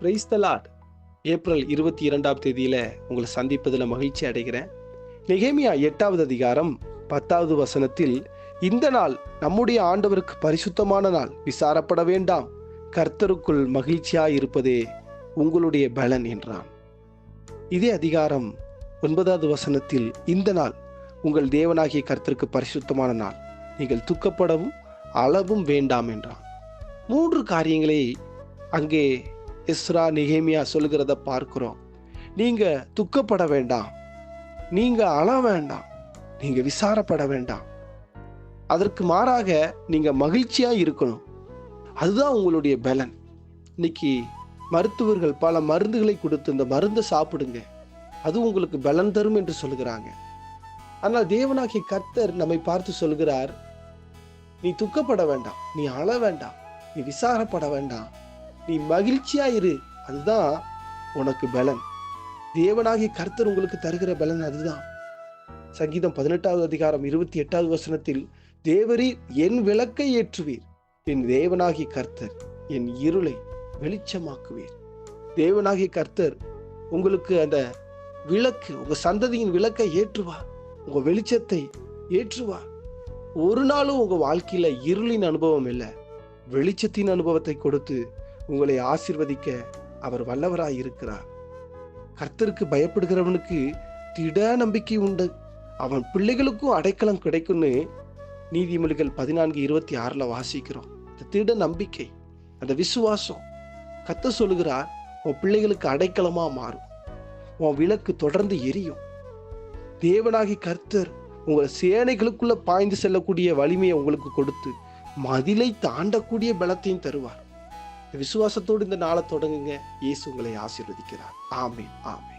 Praise the Lord April இருபத்தி இரண்டாம் தேதியில் உங்களை சந்திப்பதில் மகிழ்ச்சி அடைகிறேன். நிகேமியா எட்டாவது அதிகாரம் பத்தாவது வசனத்தில் இந்த நாள் நம்முடைய ஆண்டவருக்கு பரிசுத்தமான நாள் விசாரப்பட வேண்டாம். கர்த்தருக்குள் மகிழ்ச்சியாய் இருப்பதே உங்களுடைய பலன் என்றான். இதே அதிகாரம் ஒன்பதாவது வசனத்தில் இந்த நாள் உங்கள் தேவனாகிய கர்த்தருக்கு பரிசுத்தமான நாள். நீங்கள் துக்கப்படவும் அளவும் வேண்டாம் என்றான். மூன்று காரியங்களை அங்கே எஸ்ரா நிகேமியா சொல்கிறத பார்க்கிறோம். நீங்கள் துக்கப்பட வேண்டாம். நீங்கள் அழ வேண்டாம். நீங்கள் விசாரப்பட வேண்டாம். அதற்கு மாறாக நீங்கள் மகிழ்ச்சியாக இருக்கணும். அதுதான் உங்களுடைய பலன். இன்னைக்கு மருத்துவர்கள் பல மருந்துகளை கொடுத்து இந்த மருந்தை சாப்பிடுங்க. அது உங்களுக்கு பலன் தரும் என்று சொல்கிறாங்க ஆனால் தேவனாகிய கர்த்தர் நம்மை பார்த்து சொல்கிறார் நீ துக்கப்பட வேண்டாம். நீ அழ வேண்டாம். நீ விசாரப்பட வேண்டாம். நீ மகிழ்ச்சியா இரு அதுதான் உனக்கு பலன். தேவனாகி கர்த்தர் உங்களுக்கு தருகிற பலன் அதுதான். சங்கீதம் பதினெட்டாவது அதிகாரம் இருபத்தி எட்டாவது வசனத்தில் தேவரீர் என் விளக்கை ஏற்றுவீர் என் தேவனாகி கர்த்தர் என் இருளை வெளிச்சமாக்குவீர். தேவனாகி கர்த்தர் உங்களுக்கு அந்த விளக்கு உங்க சந்ததியின் விளக்கை ஏற்றுவா உங்க வெளிச்சத்தை ஏற்றுவா ஒரு நாளும் உங்க வாழ்க்கையில இருளின் அனுபவம் இல்லை. வெளிச்சத்தின் அனுபவத்தை கொடுத்து உங்களை ஆசிர்வதிக்க அவர் வல்லவராய் இருக்கிறார் கர்த்தருக்கு பயப்படுகிறவனுக்கு திட நம்பிக்கை உண்டு. அவன் பிள்ளைகளுக்கும் அடைக்கலம் கிடைக்கும்னு நீதிமொழிகள் பதினான்கு இருபத்தி ஆறில் வாசிக்கிறோம். இந்த திட நம்பிக்கை அந்த விசுவாசம் கத்த சொல்லுகிறார் உன் பிள்ளைகளுக்கு அடைக்கலமாக மாறும். உன் விளக்கு தொடர்ந்து எரியும். தேவனாகி கர்த்தர் உங்கள் சேனைகளுக்குள்ள பாய்ந்து செல்லக்கூடிய வலிமையை உங்களுக்கு கொடுத்து மதிலை தாண்டக்கூடிய பலத்தையும் தருவார். விசுவாசத்தோடு இந்த நாளை தொடங்குங்க. இயேசு உங்களை ஆசீர்வதிக்கிறார். ஆமீன் ஆமீன்.